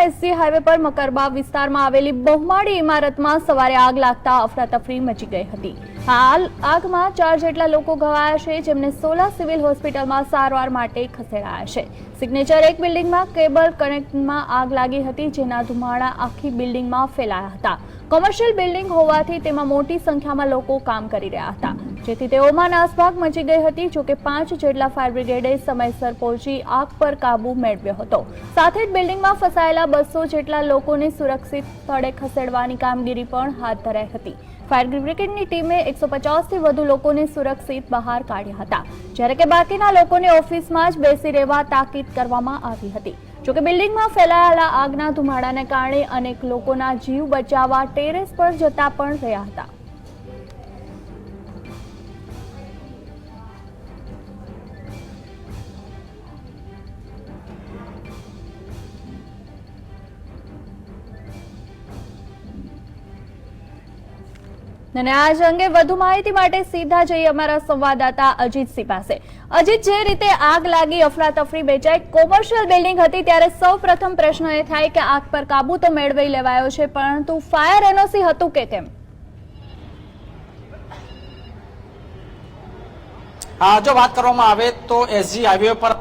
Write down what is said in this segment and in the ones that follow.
SG highway પર મકરબા વિસ્તારમાં આવેલી બહુમાળી ઇમારતમાં સવારે આગ લાગતા અફરાતફરી મચી ગઈ હતી. હાલ આગમાં ચાર જેટલા લોકો ઘવાયા છે, જેમને સોલા સિવિલ હોસ્પિટલમાં સારવાર માટે ખસેડાયા છે. સિગ્નેચર એક બિલ્ડિંગમાં કેબલ કનેક્ટમાં આગ લાગી હતી, જેના ધુમાડા આખી બિલ્ડિંગમાં ફેલાયા હતા. કોમર્શિયલ બિલ્ડિંગ હોવાથી તેમાં મોટી સંખ્યામાં લોકો કામ કરી રહ્યા હતા. જેથી તેઓમાં નાસભાગ મચી ગઈ હતી જોકે પાંચ જેટલા ફાયર બ્રિગેડે સમયસર પહોંચી આગ પર કાબુ મેળવ્યો હતો. સાથે જ બિલ્ડિંગમાં ફસાયેલા બસો જેટલા લોકોને સુરક્ષિત સ્થળે ખસેડવાની કામગીરી પણ હાથ ધરાઈ હતી. ફાયર બ્રિગેડની ટીમે એકસો પચાસથી વધુ લોકોને સુરક્ષિત બહાર કાઢ્યા હતા. જ્યારે કે બાકીના લોકોને ઓફિસમાં જ બેસી રહેવા તાકીદ કરવામાં આવી હતી. જોકે બિલ્ડિંગમાં ફેલાયેલા આગના ધુમાડાને કારણે અનેક લોકોના જીવ બચાવવા ટેરેસ પર જતા પણ રહ્યા હતા. અને આજ અંગે વધુ માહિતી માટે સીધા જઈએ અમારા સંવાદદાતા અજીતસિંહ પાસે. અજીત, જે રીતે આગ લાગી, અફરાતફરી બેચાઈ, કોમર્શિયલ બિલ્ડિંગ હતી ત્યારે સૌ પ્રથમ પ્રશ્ન એ થાય કે આગ પર કાબુ તો મેળવી લેવાયો છે, પરંતુ ફાયર એનઓસી હતું કે કેમ? જો વાત કરવામાં આવે તો એસજી હાઈવે પર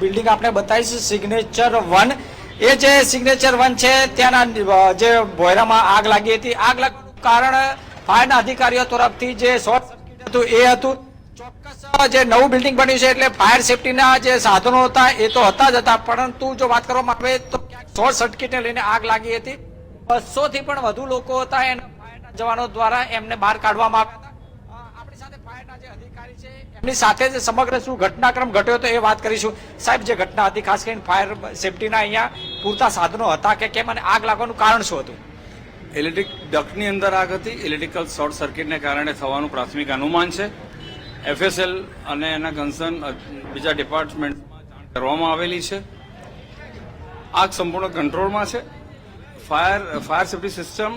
બિલ્ડિંગ આપણે બતાવીશું સિગ્નેચર વન એ જે સિગ્નેચર વન છે, ત્યાંના જે ભોયરામાં આગ લાગી હતી. આગ લાગવાનું કારણ ફાયરના અધિકારીઓ તરફથી જે શોર્ટ સર્કિટ હતું, એ હતું. ચોક્કસ જે નવું બિલ્ડિંગ બન્યું છે એટલે ફાયર સેફટીના જે સાધનો હતા, એ તો હતા જ હતા. પરંતુ જો વાત કરવામાં આવે તો શોર્ટ સર્કિટને લઈને આગ લાગી હતી. બસો થી પણ વધુ લોકો હતા એના ફાયરના જવાનો દ્વારા એમને બહાર કાઢવામાં આવ્યા હતા. આપણી સાથે ફાયરના જે અધિકારી છે, એમની સાથે જે સમગ્ર શું ઘટનાક્રમ ઘટ્યો હતો એ વાત કરીશું. સાહેબ, જે ઘટના હતી, ખાસ કરીને ફાયર સેફટીના અહીંયા પૂરતા સાધનો હતા કે કેમ અને આગ લાગવાનું કારણ શું હતું? ઇલેક્ટ્રિક ડકની અંદર આગ હતી. ઇલેક્ટ્રિકલ શોર્ટ સર્કિટને કારણે થવાનું પ્રાથમિક અનુમાન છે. એફએસએલ અને એના કન્સર્ન બીજા ડિપાર્ટમેન્ટમાં જાણ કરવામાં આવેલી છે. આગ સંપૂર્ણ કંટ્રોલમાં છે. Fire fire safety system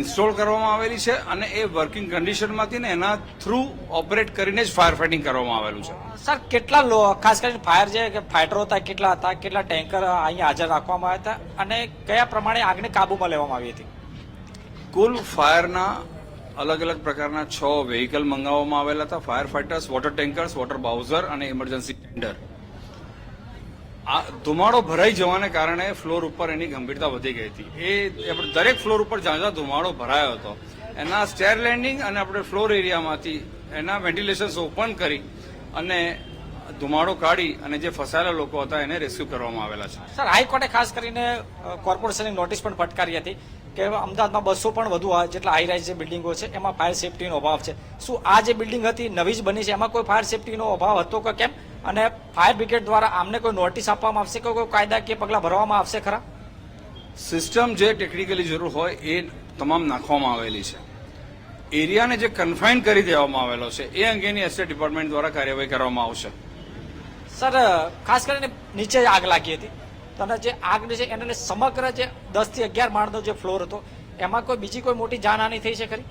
install કરવામાં આવેલી છે અને એ વર્કિંગ કન્ડિશનમાંથી ને એના થ્રુ ઓપરેટ કરીને જ ફાયર ફાઇટિંગ કરવામાં આવેલું છે. સર, કેટલા લો, ખાસ કરીને ફાયર જે ફાઇટરો હતા, કેટલા હતા, કેટલા ટેન્કર અહીંયા હાજર રાખવામાં આવ્યા હતા અને કયા પ્રમાણે આગને કાબૂમાં લેવામાં આવી હતી? કુલ ફાયરના અલગ અલગ પ્રકારના છ વેહિકલ મંગાવવામાં આવેલા હતા. Fire fighters water tankers water bowser અને ઇમરજન્સી ટેન્ડર આ ધુમાડો ભરાઈ જવાને કારણે ફ્લોર ઉપર એની ગંભીરતા વધી ગઈ હતી. એ દરેક ફ્લોર ઉપર જ્યાં જ્યાં ધુમાડો ભરાયો હતો. એના સ્ટેર લેન્ડિંગ અને આપણે ફ્લોર એરિયામાંથી એના વેન્ટિલેશન્સ ઓપન કરી અને ધુમાડો કાઢી અને જે ફસાયેલા લોકો હતા એને રેસ્ક્યુ કરવામાં આવેલા છે. સર હાઈકોર્ટે ખાસ કરીને કોર્પોરેશનની નોટિસ પણ ફટકારી હતી. કે અમદાવાદમાં બસો પણ વધુ જેટલા હાઈ રાઇઝ જે બિલ્ડિંગો છે એમાં ફાયર સેફટીનો અભાવ છે. શું આ જે બિલ્ડિંગ હતી નવી જ બની છે એમાં કોઈ ફાયર સેફટીનો અભાવ હતો કે કેમ? અને ફાયર બ્રિગેડ દ્વારા આમને કોઈ નોટિસ આપવામાં આવશે કે કોઈ કાયદાકીય પગલાં ભરવામાં આવશે ખરા? સિસ્ટમ જે ટેકનિકલી જરૂર હોય એ તમામ નાખવામાં આવેલી છે. એરિયાને જે કન્ફાઇન કરી દેવામાં આવેલો છે એ અંગેની એસ્ટેટ ડિપાર્ટમેન્ટ દ્વારા કાર્યવાહી કરવામાં આવશે. સર ખાસ કરીને નીચે આગ લાગી હતી. તો અને જે આગની છે એને સમગ્ર જે દસથી અગિયાર માળનો જે ફ્લોર હતો એમાં કોઈ બીજી કોઈ મોટી જાનહાની થઈ છે ખરી?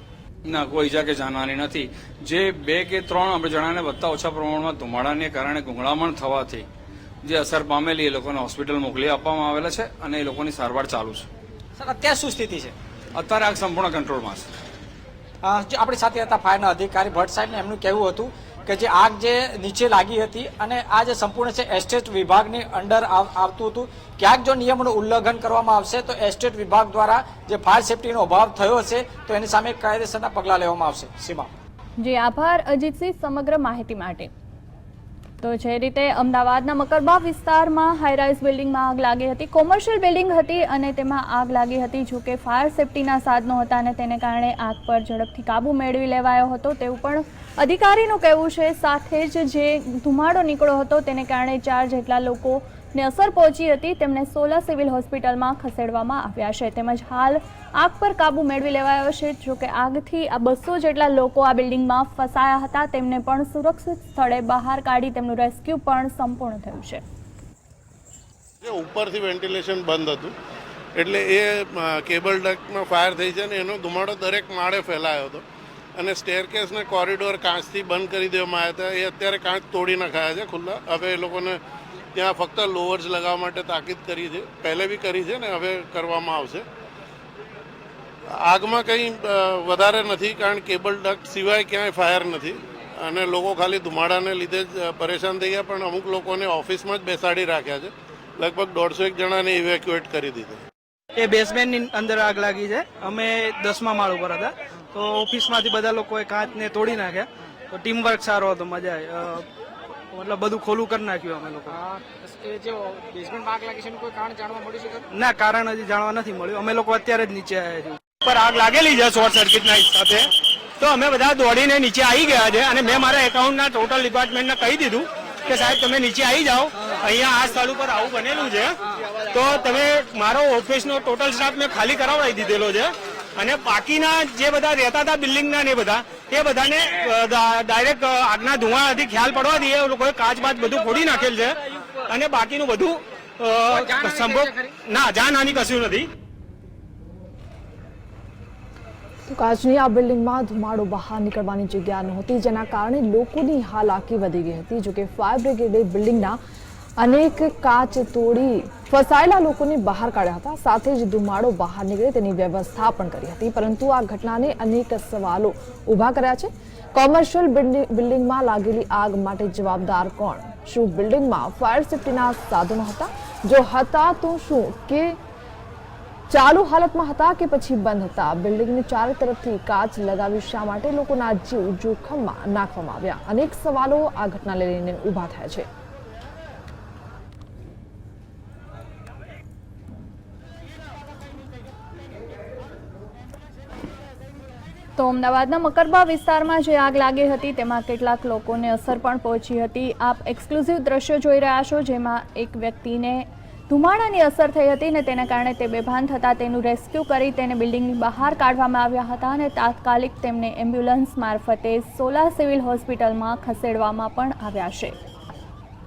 ના કોઈ ઈજા કે જાનહાની નથી. જે બે કે ત્રણ આપણે જણાને વધતા ઓછા પ્રમાણમાં ધુમાડાને કારણે ગુંગળામણ થવાથી જે અસર પામેલી એ લોકોને હોસ્પિટલ મોકલી આપવામાં આવેલા છે અને એ લોકોની સારવાર ચાલુ છે. સર અત્યારે શું સ્થિતિ છે? અત્યારે આગ સંપૂર્ણ કંટ્રોલમાં છે. જે આપણી સાથે હતા ફાયરના અધિકારી ભટ્ટ સાહેબને એમનું કહેવું હતું કે જે આગ જે નીચે લાગી હતી અને આ જે સંપૂર્ણ છે એસ્ટેટ વિભાગની અંડર આવ- આવતું હતું, ક્યાંક જો નિયમોનું ઉલ્લંઘન કરવામાં આવશે, તો એસ્ટેટ વિભાગ દ્વારા જે ફાયર સેફટીનો અભાવ થયો હશે, તો એની સામે કાયદેસરના પગલાં લેવામાં આવશે. સીમા. જી, આભાર અજીતસિંહ, સમગ્ર માહિતી માટે. તો જે રીતે અમદાવાદના મકરબા વિસ્તારમાં હાઈરાઇઝ બિલ્ડિંગમાં આગ લાગી હતી કોમર્શિયલ બિલ્ડિંગ હતી અને તેમાં આગ લાગી હતી જો કે ફાયર સેફટીના સાધનો હતા અને તેને કારણે આગ પર ઝડપથી કાબુ મેળવી લેવાયો હતો. તેવું પણ અધિકારીનું કહેવું છે. સાથે જ જે ધુમાડો નીકળ્યો હતો, તેને કારણે ચાર જેટલા લોકોને અસર પહોંચી હતી, તેમને સોલા સિવિલ હોસ્પિટલમાં ખસેડવામાં આવ્યા છે. તેમજ હાલ આગ પર કાબૂ મેળવી લેવાયો છે જોકે આગથી આ બસો જેટલા લોકો આ બિલ્ડિંગમાં ફસાયા હતા, તેમને પણ સુરક્ષિત સ્થળે બહાર કાઢી તેમનું રેસ્ક્યુ પણ સંપૂર્ણ થયું છે. ઉપરથી વેન્ટિલેશન બંધ હતું, એટલે એ કેબલ ડક્ટમાં ફાયર થઈ છે ને એનો ધુમાડો દરેક માળે ફેલાયો હતો. અને સ્ટેરકેસને કોરિડોર કાચથી બંધ કરી દેવામાં આવ્યા હતા. એ અત્યારે કાચ તોડી નાખાયા છે ખુલ્લા. હવે એ લોકોને ત્યાં ફક્ત લોવર્સ લગાવવા માટે તાકીદ કરી છે. પહેલે બી કરી છે ને હવે કરવામાં આવશે. આગમાં કંઈ વધારે નથી કારણ કેબલ ડક્ટ સિવાય ક્યાંય ફાયર નથી. અને લોકો ખાલી ધુમાડાને લીધે જ પરેશાન થઈ ગયા, પણ અમુક લોકોને ઓફિસમાં જ બેસાડી રાખ્યા છે. લગભગ દોઢસો એક જણાને ઇવેક્યુએટ કરી દીધા. એ બેસમેન્ટની અંદર આગ લાગી છે. અમે દસમા માળ ઉપર હતા. તો ઓફિસમાંથી બધા લોકોએ કાચને તોડી નાખ્યા. તો ટીમ વર્ક સારો હતો, મજા આવી. મતલબ બધું ખોલું કરી નાખ્યું અમે લોકો જે બેઝમેન્ટમાં આગ લાગી છે કોઈ કારણ જાણવા મળ્યું છે ના કારણ હજી જાણવા નથી મળ્યું. અમે લોકો અત્યારે જ નીચે આવ્યા છીએ. પર આગ લાગેલી છે શોર્ટ સર્કિટના હિસાબે. તો અમે બધા દોડીને નીચે આવી ગયા છે અને મેં મારા એકાઉન્ટના ટોટલ ડિપાર્ટમેન્ટને કહી દીધું કે સાહેબ તમે નીચે આવી જાઓ. અહીંયા આ સ્થળ ઉપર આવું બનેલું છે. તો તમે મારો ઓફિસનો ટોટલ સ્ટાફ મેં ખાલી કરાવડાવી દીધેલો છે. અને બાકીના જે બધા રહેતા હતા બિલ્ડિંગના ને બધા એ બધાને ડાયરેક્ટ આગના ધુવાથી ખ્યાલ પડવા દઈએ. લોકોએ કાચ બાચ બધું ફોડી નાખેલ છે. અને બાકીનું બધું અ, સંભવ ના જાનહાની કશું નથી. તો કાચની આ બિલ્ડિંગમાં ધુમાડો બહાર નીકળવાની જગ્યા નહોતી જેના કારણે લોકોની હાલાકી વધી ગઈ હતી. જોકે ફાયર બ્રિગેડે બિલ્ડિંગના અનેક કાચ તોડી ફસાયેલા લોકોને બહાર કાઢ્યા હતા. સાથે જ ધુમાડો બહાર નીકળે તેની વ્યવસ્થા પણ કરી હતી. પરંતુ આ ઘટનાને અનેક સવાલો ઊભા કર્યા છે. કોમર્શિયલ બિલ્ડિંગ- બિલ્ડિંગમાં લાગેલી આગ માટે જવાબદાર કોણ? શું બિલ્ડિંગમાં ફાયર સેફટીના સાધનો હતા? જો હતા તો શું? કે ચાલુ હાલતમાં હતા કે પછી બંધ હતા? બિલ્ડિંગની ચારે તરફથી કાચ લગાવી શા માટે લોકોના જીવ જોખમમાં નાખવામાં આવ્યા? અનેક સવાલો આ ઘટનાને લઈને ઊભા થયા છે. તો અમદાવાદના મકરબા વિસ્તારમાં જે આગ લાગી હતી, તેમાં કેટલાક લોકોને અસર પણ પહોંચી હતી. આપ એક્સક્લુઝિવ દ્રશ્યો જોઈ રહ્યા છો, જેમાં એક વ્યક્તિને ધુમાડાની અસર થઈ હતી ને તેના કારણે તે બેભાન થતાં તેનું રેસ્ક્યુ કરી તેને બિલ્ડિંગની બહાર કાઢવામાં આવ્યા હતા અને તાત્કાલિક તેમને એમ્બ્યુલન્સ મારફતે સોલા સિવિલ હોસ્પિટલમાં ખસેડવામાં પણ આવ્યા છે.